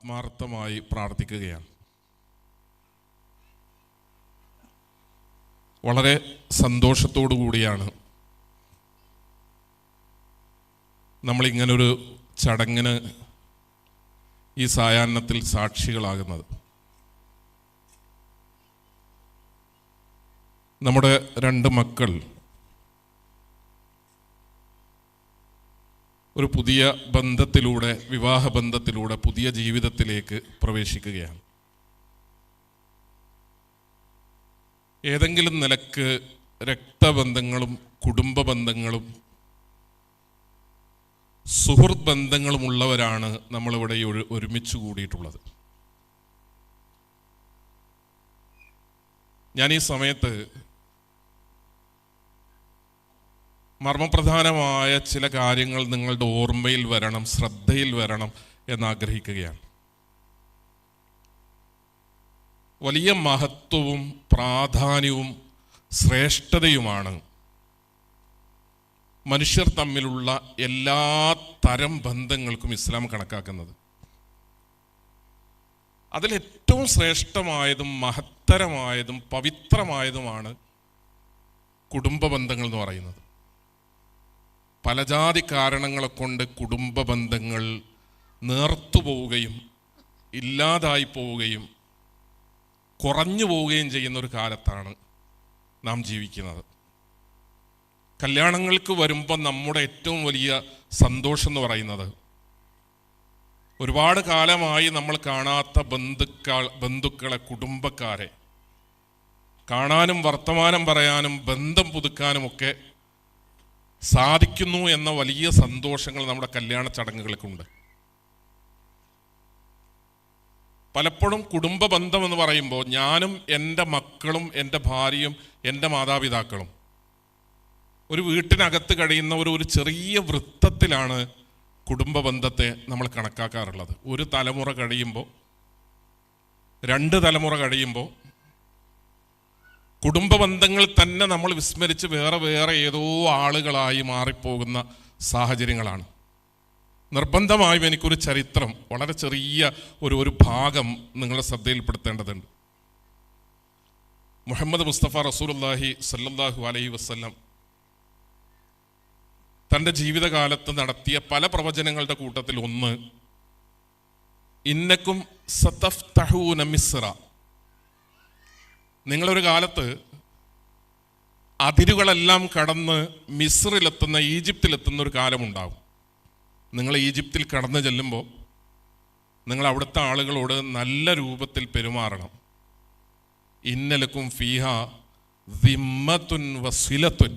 ആത്മാർത്ഥമായി പ്രാർത്ഥിക്കുകയാണ്. വളരെ സന്തോഷത്തോടു കൂടിയാണ് നമ്മളിങ്ങനൊരു ചടങ്ങിന് ഈ സായാഹ്നത്തിൽ സാക്ഷികളാകുന്നത്. നമ്മുടെ രണ്ട് മക്കൾ ഒരു പുതിയ ബന്ധത്തിലൂടെ വിവാഹ ബന്ധത്തിലൂടെ പുതിയ ജീവിതത്തിലേക്ക് പ്രവേശിക്കുകയാണ്. ഏതെങ്കിലും നിലയ്ക്ക് രക്തബന്ധങ്ങളും കുടുംബ ബന്ധങ്ങളും സുഹൃത്ത് ബന്ധങ്ങളുമുള്ളവരാണ് നമ്മളിവിടെ ഒരു- ഒരുമിച്ച് കൂടിയിട്ടുള്ളത്. ഞാൻ ഈ സമയത്ത് മർമ്മപ്രധാനമായ ചില കാര്യങ്ങൾ നിങ്ങളുടെ ഓർമ്മയിൽ വരണം ശ്രദ്ധയിൽ വരണം എന്നാഗ്രഹിക്കുകയാണ്. വലിയ മഹത്വവും പ്രാധാന്യവും ശ്രേഷ്ഠതയുമാണ് മനുഷ്യർ തമ്മിലുള്ള എല്ലാ തരം ബന്ധങ്ങൾക്കും ഇസ്ലാം കണക്കാക്കുന്നത്. അതിലേറ്റവും ശ്രേഷ്ഠമായതും മഹത്തരമായതും പവിത്രമായതുമാണ് കുടുംബ ബന്ധങ്ങൾ എന്ന് പറയുന്നത്. പലജാതി കാരണങ്ങളെ കൊണ്ട് കുടുംബ ബന്ധങ്ങൾ നേർത്തുപോവുകയും ഇല്ലാതായി പോവുകയും കുറഞ്ഞു പോവുകയും ചെയ്യുന്ന ഒരു കാലത്താണ് നാം ജീവിക്കുന്നത്. കല്യാണങ്ങൾക്ക് വരുമ്പോൾ നമ്മുടെ ഏറ്റവും വലിയ സന്തോഷം എന്ന് പറയുന്നത് ഒരുപാട് കാലമായി നമ്മൾ കാണാത്ത ബന്ധുക്കൾ ബന്ധുക്കളെ കുടുംബക്കാരെ കാണാനും വർത്തമാനം പറയാനും ബന്ധം പുതുക്കാനുമൊക്കെ സാധിക്കുന്നു എന്ന വലിയ സന്തോഷങ്ങൾ നമ്മുടെ കല്യാണ ചടങ്ങുകൾക്കുണ്ട്. പലപ്പോഴും കുടുംബ ബന്ധം എന്ന് പറയുമ്പോൾ ഞാനും എന്റെ മക്കളും എന്റെ ഭാര്യയും എന്റെ മാതാപിതാക്കളും ഒരു വീട്ടിനകത്ത് കഴിയുന്ന ഒരു ഒരു ചെറിയ വൃത്തത്തിലാണ് കുടുംബ ബന്ധത്തെ നമ്മൾ കണക്കാക്കാറുള്ളത്. ഒരു തലമുറ കഴിയുമ്പോൾ രണ്ട് തലമുറ കഴിയുമ്പോൾ കുടുംബ ബന്ധങ്ങൾ തന്നെ നമ്മൾ വിസ്മരിച്ച് വേറെ വേറെ ഏതോ ആളുകളായി മാറിപ്പോകുന്ന സാഹചര്യങ്ങളാണ്. നിർബന്ധമായും എനിക്കൊരു ചരിത്രം വളരെ ചെറിയ ഒരു ഒരു ഭാഗം നിങ്ങളെ ശ്രദ്ധയിൽപ്പെടുത്തേണ്ടതുണ്ട്. മുഹമ്മദ് മുസ്തഫ റസൂലുല്ലാഹി സല്ലാഹു അലൈഹി വസല്ലം തന്റെ ജീവിതകാലത്ത് നടത്തിയ പല പ്രവചനങ്ങളുടെ കൂട്ടത്തിൽ ഒന്ന് ഇന്നക്കും സതഫ് തഹൂന മിസ്ര നിങ്ങളൊരു കാലത്ത് അതിരുകളെല്ലാം കടന്ന് മിസ്രിലെത്തുന്ന ഈജിപ്തിലെത്തുന്ന ഒരു കാലമുണ്ടാകും നിങ്ങൾ ഈജിപ്തിൽ കടന്നു ചെല്ലുമ്പോൾ നിങ്ങൾ അവിടുത്തെ ആളുകളോട് നല്ല രൂപത്തിൽ പെരുമാറണം. ഇന്നലക്കും ഫീഹ ദിമ്മത്തുൻ വസിലത്തുൻ.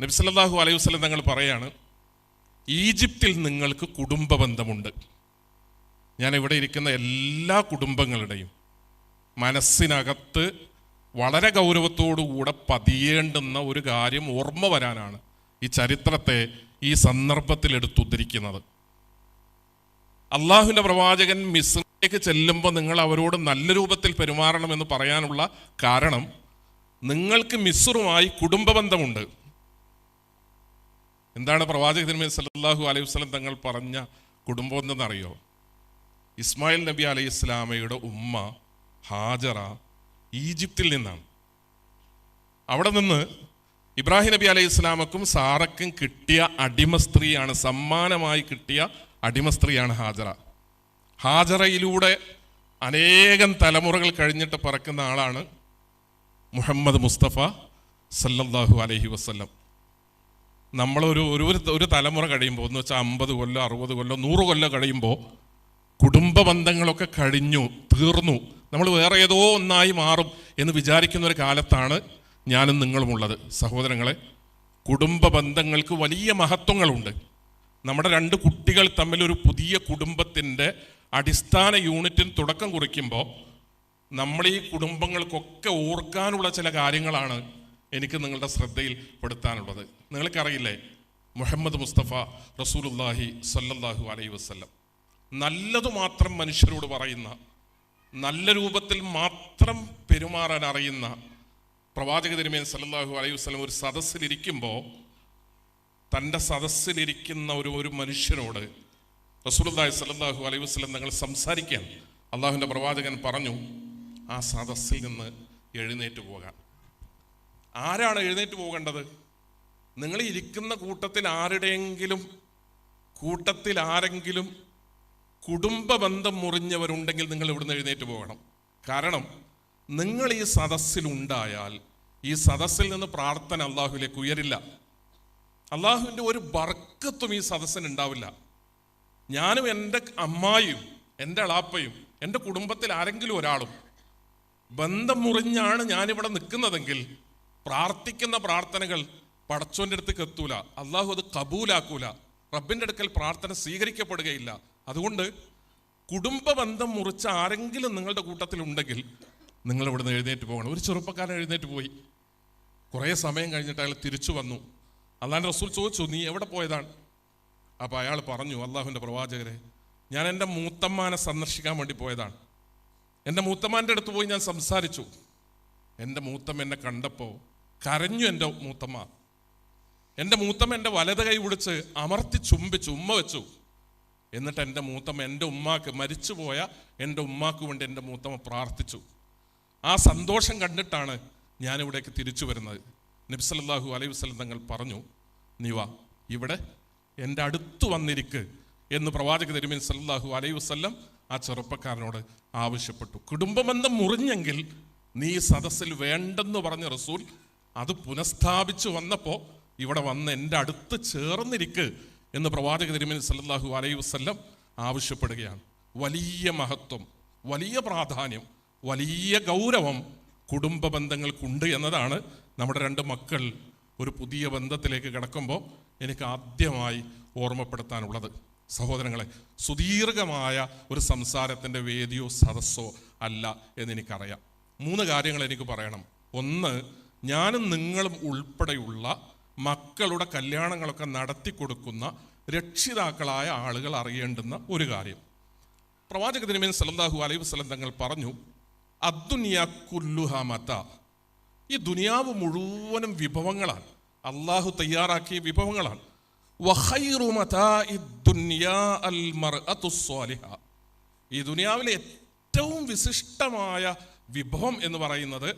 നബി സല്ലല്ലാഹു അലൈഹി വസ്ലം തങ്ങൾ പറയാണ് ഈജിപ്തിൽ നിങ്ങൾക്ക് കുടുംബ ബന്ധമുണ്ട്. ഞാൻ ഇവിടെ ഇരിക്കുന്ന എല്ലാ കുടുംബങ്ങളുടെയും മനസ്സിനകത്ത് വളരെ ഗൗരവത്തോടുകൂടെ പതിയേണ്ടുന്ന ഒരു കാര്യം ഓർമ്മ വരാനാണ് ഈ ചരിത്രത്തെ ഈ സന്ദർഭത്തിൽ എടുത്തുദ്ധരിക്കുന്നത്. അള്ളാഹുവിന്റെ പ്രവാചകൻ മിസ്രയിലേക്ക് ചെല്ലുമ്പോൾ നിങ്ങൾ അവരോട് നല്ല രൂപത്തിൽ പെരുമാറണമെന്ന് പറയാനുള്ള കാരണം നിങ്ങൾക്ക് മിസ്റുമായി കുടുംബ ബന്ധമുണ്ട്. എന്താണ് പ്രവാചക തിരുമേനി സല്ലല്ലാഹു അലൈഹി വസ്ലം തങ്ങൾ പറഞ്ഞ കുടുംബം എന്തെന്നറിയോ? ഇസ്മായിൽ നബി അലൈഹി ഇസ്ലാമയുടെ ഉമ്മ ഹാജറ ഈജിപ്തിൽ നിന്നാണ്. അവിടെ നിന്ന് ഇബ്രാഹിം നബി അലൈഹി ഇസ്ലാമക്കും സാറക്കും കിട്ടിയ അടിമ സ്ത്രീയാണ് സമ്മാനമായി കിട്ടിയ അടിമ സ്ത്രീയാണ് ഹാജറ. ഹാജറയിലൂടെ അനേകം തലമുറകൾ കഴിഞ്ഞിട്ട് പറക്കുന്ന ആളാണ് മുഹമ്മദ് മുസ്തഫ സല്ലല്ലാഹു അലഹി വസ്ല്ലം. നമ്മളൊരു ഒരു ഒരു തലമുറ കഴിയുമ്പോൾ എന്ന് വെച്ചാൽ അമ്പത് കൊല്ലം അറുപത് കൊല്ലം നൂറ് കൊല്ലം കഴിയുമ്പോൾ കുടുംബ ബന്ധങ്ങളൊക്കെ കഴിഞ്ഞു തീർന്നു. നമ്മൾ വേറെ ഏതോ ഒന്നായി മാറും എന്ന് വിചാരിക്കുന്ന ഒരു കാലത്താണ് ഞാനും നിങ്ങളുമുള്ളത്. സഹോദരങ്ങളെ കുടുംബ ബന്ധങ്ങൾക്ക് വലിയ മഹത്വങ്ങളുണ്ട്. നമ്മുടെ രണ്ട് കുട്ടികൾ തമ്മിൽ ഒരു പുതിയ കുടുംബത്തിന്റെ അടിസ്ഥാന യൂണിറ്റിന് തുടക്കം കുറിക്കുമ്പോൾ നമ്മൾ ഈ കുടുംബങ്ങൾക്കൊക്കെ ഓർക്കാനുള്ള ചില കാര്യങ്ങളാണ് എനിക്ക് നിങ്ങളുടെ ശ്രദ്ധയിൽ പെടുത്താനുള്ളത്. നിങ്ങൾക്കറിയില്ലേ മുഹമ്മദ് മുസ്തഫ റസൂലുല്ലാഹി സല്ലല്ലാഹു അലൈഹി വസല്ലം. നല്ലതു മാത്രം മനുഷ്യരോട് പറയുന്ന നല്ല രൂപത്തിൽ മാത്രം പെരുമാറാൻ അറിയുന്ന പ്രവാചക തിരുമേൻ സല്ലല്ലാഹു അലൈഹി വസ്ലം ഒരു സദസ്സിലിരിക്കുമ്പോൾ തന്റെ സദസ്സിലിരിക്കുന്ന ഒരു ഒരു മനുഷ്യനോട് റസൂലുള്ളാഹി സല്ലാഹു അലൈഹി വസ്ലം തങ്ങൾ സംസാരിക്കാൻ അള്ളാഹുവിന്റെ പ്രവാചകൻ പറഞ്ഞു ആ സദസ്സിൽ നിന്ന് എഴുന്നേറ്റ് പോകാൻ ആരാണ് എഴുന്നേറ്റ് പോകേണ്ടത്? നിങ്ങൾ ഇരിക്കുന്ന കൂട്ടത്തിൽ ആരുടെയെങ്കിലും കൂട്ടത്തിൽ ആരെങ്കിലും കുടുംബ ബന്ധം മുറിഞ്ഞവരുണ്ടെങ്കിൽ നിങ്ങൾ ഇവിടുന്ന് എഴുന്നേറ്റ് പോകണം. കാരണം നിങ്ങൾ ഈ സദസ്സിൽ സദസ്സിലുണ്ടായാൽ ഈ സദസ്സിൽ നിന്ന് പ്രാർത്ഥന അള്ളാഹുവിലേക്ക് ഉയരില്ല. അള്ളാഹുവിന്റെ ഒരു ബർക്കത്തും ഈ സദസ്സിന് ഉണ്ടാവില്ല. ഞാനും എന്റെ അമ്മായിയും എന്റെ അളാപ്പയും എന്റെ കുടുംബത്തിൽ ആരെങ്കിലും ഒരാളും ബന്ധം മുറിഞ്ഞാണ് ഞാനിവിടെ നിൽക്കുന്നതെങ്കിൽ പ്രാർത്ഥിക്കുന്ന പ്രാർത്ഥനകൾ പടച്ചോന്റെ അടുത്തേക്ക് എത്തൂല. അള്ളാഹു അത് കബൂലാക്കൂല. റബ്ബിന്റെ അടുക്കൽ പ്രാർത്ഥന സ്വീകരിക്കപ്പെടുകയില്ല. അതുകൊണ്ട് കുടുംബ ബന്ധം മുറിച്ച ആരെങ്കിലും നിങ്ങളുടെ കൂട്ടത്തിൽ ഉണ്ടെങ്കിൽ നിങ്ങൾ ഇവിടുന്ന് എഴുന്നേറ്റ് പോകണം. ഒരു ചെറുപ്പക്കാരൻ എഴുന്നേറ്റ് പോയി. കുറേ സമയം കഴിഞ്ഞിട്ട് അയാൾ തിരിച്ചു വന്നു. അള്ളാഹാൻ റസൂൽ ചോദിച്ചു നീ എവിടെ പോയതാണ്? അപ്പോൾ അയാൾ പറഞ്ഞു അള്ളാഹുവിന്റെ പ്രവാചകരെ ഞാൻ എന്റെ മൂത്തമ്മാനെ സന്ദർശിക്കാൻ വേണ്ടി പോയതാണ്. എന്റെ മൂത്തമ്മാന്റെ അടുത്ത് പോയി ഞാൻ സംസാരിച്ചു. എന്റെ മൂത്തമ്മ എന്നെ കണ്ടപ്പോൾ കരഞ്ഞു എന്റെ മൂത്തമ്മ. എന്റെ മൂത്തമ്മ എന്റെ വലത് കൈ പിടിച്ച് അമർത്തി ചുംബിച്ചു ഉമ്മ വെച്ചു. എന്നിട്ട് എന്റെ മൂത്തമ്മ എന്റെ ഉമ്മാക്ക് മരിച്ചുപോയ എന്റെ ഉമ്മാക്ക് വേണ്ടി എന്റെ മൂത്തമ്മ പ്രാർത്ഥിച്ചു. ആ സന്തോഷം കണ്ടിട്ടാണ് ഞാനിവിടേക്ക് തിരിച്ചു വരുന്നത്. നബ്സല്ലാഹു അലൈഹി വസ്ലം തങ്ങൾ പറഞ്ഞു നീ വാ ഇവിടെ എന്റെ അടുത്ത് വന്നിരിക്ക് എന്ന് പ്രവാചക തിരുമേൻ സല്ലാഹു അലൈഹി വസ്ലം ആ ചെറുപ്പക്കാരനോട് ആവശ്യപ്പെട്ടു. കുടുംബബന്ധം മുറിഞ്ഞെങ്കിൽ നീ സദസ്സിൽ വേണ്ടെന്ന് പറഞ്ഞ റസൂൽ അത് പുനഃസ്ഥാപിച്ചു വന്നപ്പോൾ ഇവിടെ വന്ന് എന്റെ അടുത്ത് ചേർന്നിരിക്ക് എന്ന് പ്രവാചക തിരുമേനി സല്ലാഹു അലൈഹി വസ്ല്ലം ആവശ്യപ്പെടുകയാണ്. വലിയ മഹത്വം വലിയ പ്രാധാന്യം വലിയ ഗൗരവം കുടുംബ ബന്ധങ്ങൾക്കുണ്ട് എന്നതാണ് നമ്മുടെ രണ്ട് മക്കൾ ഒരു പുതിയ ബന്ധത്തിലേക്ക് കിടക്കുമ്പോൾ എനിക്ക് ആദ്യമായി ഓർമ്മപ്പെടുത്താനുള്ളത്. സഹോദരങ്ങളെ സുദീർഘമായ ഒരു സംസാരത്തിന്റെ വേദിയോ സദസ്സോ അല്ല എന്നെനിക്കറിയാം. മൂന്ന് കാര്യങ്ങൾ എനിക്ക് പറയണം. ഒന്ന് ഞാനും നിങ്ങളും ഉൾപ്പെടെയുള്ള മക്കളുടെ കല്യാണങ്ങളൊക്കെ നടത്തി കൊടുക്കുന്ന രക്ഷിതാക്കളായ ആളുകൾ അറിയേണ്ടുന്ന ഒരു കാര്യം. പ്രവാചക തിരുമേൻ സല്ലല്ലാഹു അലൈഹി വസല്ലം തങ്ങൾ പറഞ്ഞു അദ്ദുനിയ കുല്ലുഹ മത. ഈ ദുനിയാവ് മുഴുവനും വിഭവങ്ങളാണ്. അള്ളാഹു തയ്യാറാക്കിയ വിഭവങ്ങളാണ്. ഈ ദുനിയാവിലെ ഏറ്റവും വിശിഷ്ടമായ വിഭവം എന്ന് പറയുന്നത്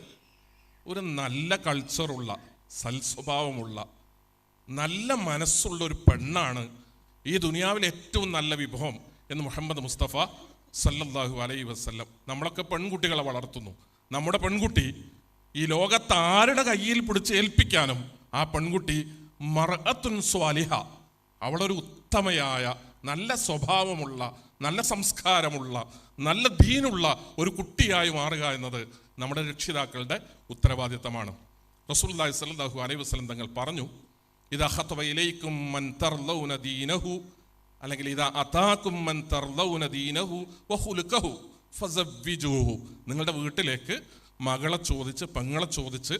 ഒരു നല്ല കൾച്ചറുള്ള സൽസ്വഭാവമുള്ള നല്ല മനസ്സുള്ള ഒരു പെണ്ണാണ് ഈ ദുനിയാവിലെ ഏറ്റവും നല്ല വിഭവം എന്ന് മുഹമ്മദ് മുസ്തഫ സല്ലല്ലാഹു അലൈ വസ്ല്ലം. നമ്മളൊക്കെ പെൺകുട്ടികളെ വളർത്തുന്നു. നമ്മുടെ പെൺകുട്ടി ഈ ലോകത്ത് ആരുടെ കയ്യിൽ പിടിച്ച് ഏൽപ്പിക്കാനും ആ പെൺകുട്ടി മറഅത്തുൻ സ്വാലിഹ അവളൊരു ഉത്തമയായ നല്ല സ്വഭാവമുള്ള നല്ല സംസ്കാരമുള്ള നല്ല ദീനുള്ള ഒരു കുട്ടിയായി മാറുക എന്നത് നമ്മുടെ രക്ഷിതാക്കളുടെ ഉത്തരവാദിത്തമാണ്. റസൂലുള്ളാഹി സ്വല്ലല്ലാഹു അലൈഹി വസല്ലം തങ്ങൾ പറഞ്ഞു ഇതാ ഹത്തവ ഇലൈക്കും മൻ തർലൗന ദീനഹു അല്ലെങ്കിൽ ഇതാ അതാക്കും മൻ തർലൗന ദീനഹു വഹുലുക്കഹു ഫസവ്വിജൂഹു. നിങ്ങളുടെ വീട്ടിലേക്ക് മകളെ ചോദിച്ച് പെങ്ങളെ ചോദിച്ച്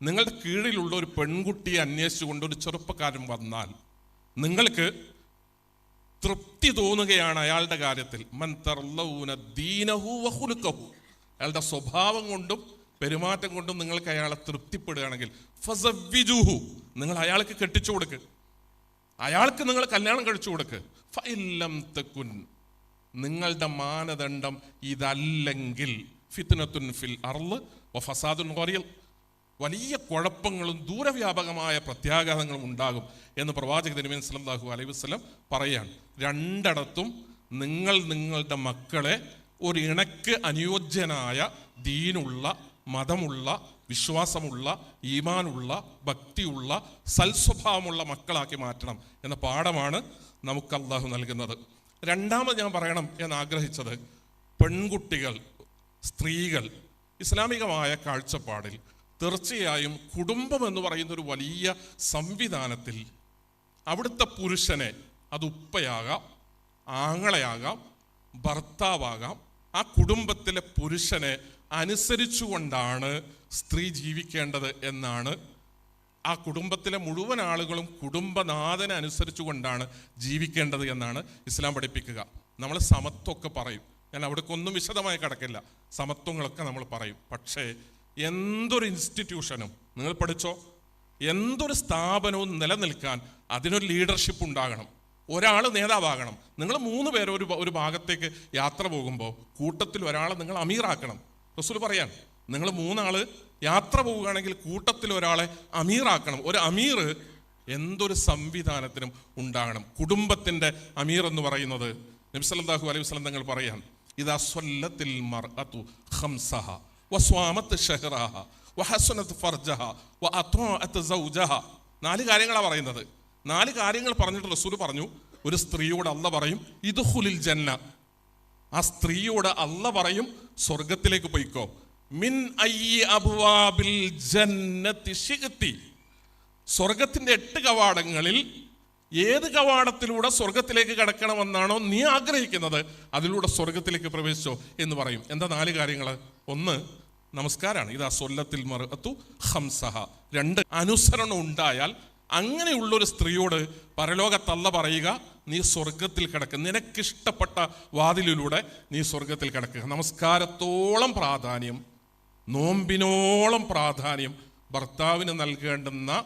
നിങ്ങളുടെ കീഴിലുള്ള ഒരു പെൺകുട്ടിയെ അന്വേഷിച്ചുകൊണ്ട് ഒരു ചെറുപ്പക്കാരൻ വന്നാൽ നിങ്ങൾക്ക് തൃപ്തി തോന്നുകയാണ് അയാളുടെ കാര്യത്തിൽ. മൻ തർലൗന ദീനഹു വഹുലുക്കഹു അയാളുടെ സ്വഭാവം കൊണ്ടും പെരുമാറ്റം കൊണ്ടും നിങ്ങൾക്ക് അയാളെ തൃപ്തിപ്പെടുകയാണെങ്കിൽ ഫസവിജുഹു നിങ്ങൾ അയാൾക്ക് കെട്ടിച്ചു കൊടുക്ക്. അയാൾക്ക് നിങ്ങൾ കല്യാണം കഴിച്ചു കൊടുക്ക്. ഫൈലം തെക്കുൻ നിങ്ങളുടെ മാനദണ്ഡം ഇതല്ലെങ്കിൽ ഫിത്നത്തുൻ ഫിൽ അർൾ ഫസാദുൻ കൊറിയൽ വലിയ കുഴപ്പങ്ങളും ദൂരവ്യാപകമായ പ്രത്യാഘാതങ്ങളും ഉണ്ടാകും എന്ന് പ്രവാചക തിരുമേൻ സല്ലല്ലാഹു അലൈഹി വസ്ലം പറയാണ് രണ്ടിടത്തും നിങ്ങൾ നിങ്ങളുടെ മക്കളെ ഒരു ഇണക്ക് അനുയോജ്യനായ ദീനുള്ള മതമുള്ള വിശ്വാസമുള്ള ഈമാനുള്ള ഭക്തിയുള്ള സൽസ്വഭാവമുള്ള മക്കളാക്കി മാറ്റണം എന്ന പാഠമാണ് നമുക്ക് അള്ളാഹു നൽകുന്നത്. രണ്ടാമത് ഞാൻ പറയണം എന്ന് ആഗ്രഹിച്ചത് പെൺകുട്ടികൾ സ്ത്രീകൾ ഇസ്ലാമികമായ കാഴ്ചപ്പാടിൽ തീർച്ചയായും കുടുംബം എന്ന് പറയുന്ന ഒരു വലിയ സംവിധാനത്തിൽ അവിടുത്തെ പുരുഷനെ അത് ഉപ്പയാകാം ആങ്ങളയാകാം ഭർത്താവാകാം ആ കുടുംബത്തിലെ പുരുഷനെ അനുസരിച്ചുകൊണ്ടാണ് സ്ത്രീ ജീവിക്കേണ്ടത് എന്നാണ്. ആ കുടുംബത്തിലെ മുഴുവൻ ആളുകളും കുടുംബനാഥനെ അനുസരിച്ചുകൊണ്ടാണ് ജീവിക്കേണ്ടത് എന്നാണ് ഇസ്ലാം പഠിപ്പിക്കുക. നമ്മൾ സമത്വമൊക്കെ പറയും. ഞാൻ അവിടേക്കൊന്നും വിശദമായി കിടക്കില്ല. സമത്വങ്ങളൊക്കെ നമ്മൾ പറയും. പക്ഷേ എന്തൊരു ഇൻസ്റ്റിറ്റ്യൂഷനും നിങ്ങൾ പഠിച്ചോ? എന്തൊരു സ്ഥാപനവും നിലനിൽക്കാൻ അതിനൊരു ലീഡർഷിപ്പ് ഉണ്ടാകണം. ഒരാൾ നേതാവാകണം. നിങ്ങൾ മൂന്ന് പേര് ഒരു ഒരു ഭാഗത്തേക്ക് യാത്ര പോകുമ്പോൾ കൂട്ടത്തിൽ ഒരാളെ നിങ്ങൾ അമീറാക്കണം. റസൂൽ പറയാണ് നിങ്ങൾ മൂന്നാൾ യാത്ര പോവുകയാണെങ്കിൽ കൂട്ടത്തിൽ ഒരാളെ അമീറാക്കണം. ഒരു അമീർ എന്തൊരു സംവിധാനത്തിനും ഉണ്ടാകണം. കുടുംബത്തിന്റെ അമീർ എന്ന് പറയുന്നത് നബി സല്ലല്ലാഹു അലൈഹി വസ്ലം തങ്ങൾ പറയാൻ ഇതാ സ്വല്ലത്തിൽ മർഅത്തു ഖംസഹ വസ്വാമത്ത് ഷഹ്റഹ വഹസനത്ത് ഫർജഹ വഅത്വാഅത്ത് സൗജഹ. നാല് കാര്യങ്ങളാണ് പറയുന്നത്. നാല് കാര്യങ്ങൾ പറഞ്ഞിട്ട് റസൂൽ പറഞ്ഞു. ഒരു സ്ത്രീയോട് അല്ല പറയും ഇത് ഹുലിൽ ജന്ന ആ സ്ത്രീയോട് അല്ല പറയും സ്വർഗത്തിലേക്ക് പോയിക്കോ. മിൻ അബ്വാബിൽ ജന്നത്തി ശിഅ്തി സ്വർഗത്തിന്റെ എട്ട് കവാടങ്ങളിൽ ഏത് കവാടത്തിലൂടെ സ്വർഗത്തിലേക്ക് കടക്കണമെന്നാണോ നീ ആഗ്രഹിക്കുന്നത് അതിലൂടെ സ്വർഗത്തിലേക്ക് പ്രവേശിച്ചോ എന്ന് പറയും. എന്താ നാല് കാര്യങ്ങൾ? ഒന്ന് നമസ്കാരമാണ് ഇതാ സ്വല്ലത്തിൽ മറത്തു ഹംസഹ രണ്ട് അനുസരണം ഉണ്ടായാൽ അങ്ങനെയുള്ളൊരു സ്ത്രീയോട് പരലോകത്തല്ല പറയുക നീ സ്വർഗത്തിൽ കിടക്കുക നിനക്കിഷ്ടപ്പെട്ട വാതിലിലൂടെ നീ സ്വർഗത്തിൽ കിടക്കുക. നമസ്കാരത്തോളം പ്രാധാന്യം നോമ്പിനോളം പ്രാധാന്യം ഭർത്താവിന് നൽകേണ്ടുന്ന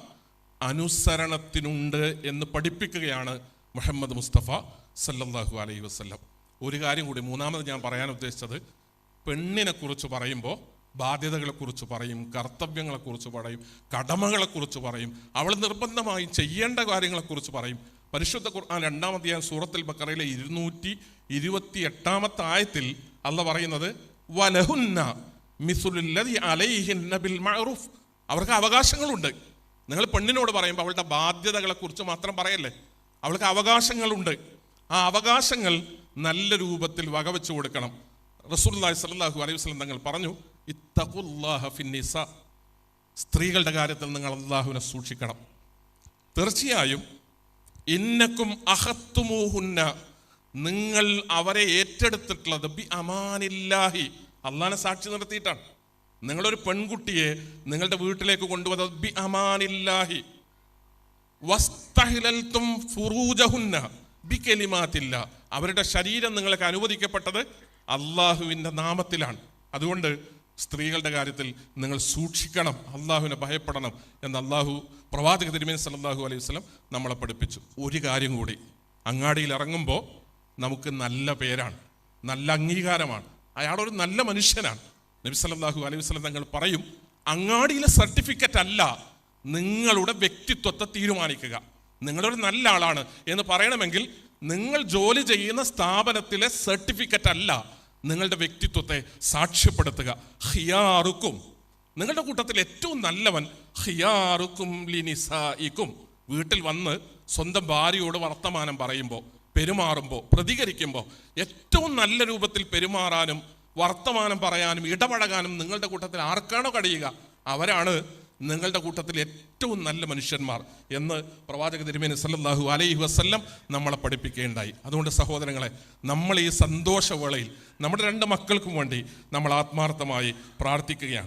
അനുസരണത്തിനുണ്ട് എന്ന് പഠിപ്പിക്കുകയാണ് മുഹമ്മദ് മുസ്തഫ സല്ലല്ലാഹു അലൈഹി വസല്ലം. ഒരു കാര്യം കൂടി മൂന്നാമത് ഞാൻ പറയാൻ ഉദ്ദേശിച്ചത് പെണ്ണിനെ കുറിച്ച് പറയുമ്പോൾ ബാധ്യതകളെക്കുറിച്ച് പറയും കർത്തവ്യങ്ങളെക്കുറിച്ച് പറയും കടമകളെക്കുറിച്ച് പറയും അവൾ നിർബന്ധമായും ചെയ്യേണ്ട കാര്യങ്ങളെക്കുറിച്ച് പറയും. പരിശുദ്ധ ഖുർആൻ രണ്ടാമത്തെ സൂറത്തിൽ ബക്കറയിലെ ഇരുന്നൂറ്റി ഇരുപത്തി എട്ടാമത്തെ ആയത്തിൽ അല്ല പറയുന്നത് വലഹുന്ന അവർക്ക് അവകാശങ്ങളുണ്ട്. നിങ്ങൾ പെണ്ണിനോട് പറയുമ്പോൾ അവളുടെ ബാധ്യതകളെ കുറിച്ച് മാത്രം പറയല്ലേ? അവൾക്ക് അവകാശങ്ങളുണ്ട്. ആ അവകാശങ്ങൾ നല്ല രൂപത്തിൽ വകവെച്ചു കൊടുക്കണം. റസൂലുള്ളാഹി സ്വല്ലല്ലാഹു അലൈഹി വസല്ലം തങ്ങൾ പറഞ്ഞു ഇത്തഖുല്ലാഹ സ്ത്രീകളുടെ കാര്യത്തിൽ നിങ്ങൾ അള്ളാഹുവിനെ സൂക്ഷിക്കണം. തീർച്ചയായും ഇന്നക്കും അഹത്തുമോഹുന്ന നിങ്ങൾ അവരെ ഏറ്റെടുത്തിട്ടുള്ളത് ബി അമാനില്ലാഹി. അള്ളാനെ സാക്ഷി നിർത്തിയിട്ടാണ്. നിങ്ങളൊരു പെൺകുട്ടിയെ നിങ്ങളുടെ വീട്ടിലേക്ക് കൊണ്ടുവന്നത് ബി അമാനില്ലാഹി. വസ്തഹിലൽത്തും ഫുറൂജഹുന്ന ബി കെലിമാത്തില്ല. അവരുടെ ശരീരം നിങ്ങൾക്ക് അനുവദിക്കപ്പെട്ടത് അള്ളാഹുവിന്റെ നാമത്തിലാണ്. അതുകൊണ്ട് സ്ത്രീകളുടെ കാര്യത്തിൽ നിങ്ങൾ സൂക്ഷിക്കണം അള്ളാഹുവിനെ ഭയപ്പെടണം എന്ന് അള്ളാഹു പ്രവാചക തിരുമേനി സല്ലല്ലാഹു അലൈഹി വസ്ലം നമ്മളെ പഠിപ്പിച്ചു. ഒരു കാര്യം കൂടി അങ്ങാടിയിൽ ഇറങ്ങുമ്പോൾ നമുക്ക് നല്ല പേരാണ് നല്ല അംഗീകാരമാണ്. അയാളൊരു നല്ല മനുഷ്യനാണ്. നബി സല്ലല്ലാഹു അലൈഹി വസ്ലം തങ്ങൾ പറയും അങ്ങാടിയിലെ സർട്ടിഫിക്കറ്റ് അല്ല നിങ്ങളുടെ വ്യക്തിത്വത്തെ തീരുമാനിക്കുക. നിങ്ങളൊരു നല്ല ആളാണ് എന്ന് പറയണമെങ്കിൽ നിങ്ങൾ ജോലി ചെയ്യുന്ന സ്ഥാപനത്തിലെ സർട്ടിഫിക്കറ്റ് അല്ല നിങ്ങളുടെ വ്യക്തിത്വത്തെ സാക്ഷ്യപ്പെടുത്തുക. ഹിയാറുക്കും. നിങ്ങളുടെ കൂട്ടത്തിൽ ഏറ്റവും നല്ലവൻ ഹിയാറുക്കും ലിനിസായിക്കും വീട്ടിൽ വന്ന് സ്വന്തം ഭാര്യയോട് വർത്തമാനം പറയുമ്പോൾ പെരുമാറുമ്പോൾ പ്രതികരിക്കുമ്പോൾ ഏറ്റവും നല്ല രൂപത്തിൽ പെരുമാറാനും വർത്തമാനം പറയാനും ഇടപഴകാനും നിങ്ങളുടെ കൂട്ടത്തിൽ ആർക്കാണോ കഴിയുക? അവരാണ് നിങ്ങളുടെ കൂട്ടത്തിൽ ഏറ്റവും നല്ല മനുഷ്യന്മാർ എന്ന് പ്രവാചക തിരുമേനി സല്ലാഹു അലൈഹി വസ്ല്ലം നമ്മളെ പഠിപ്പിക്കുകയുണ്ടായി. അതുകൊണ്ട് സഹോദരങ്ങളെ നമ്മൾ ഈ സന്തോഷവേളയിൽ നമ്മുടെ രണ്ട് മക്കൾക്കും വേണ്ടി നമ്മൾ ആത്മാർത്ഥമായി പ്രാർത്ഥിക്കുകയാണ്.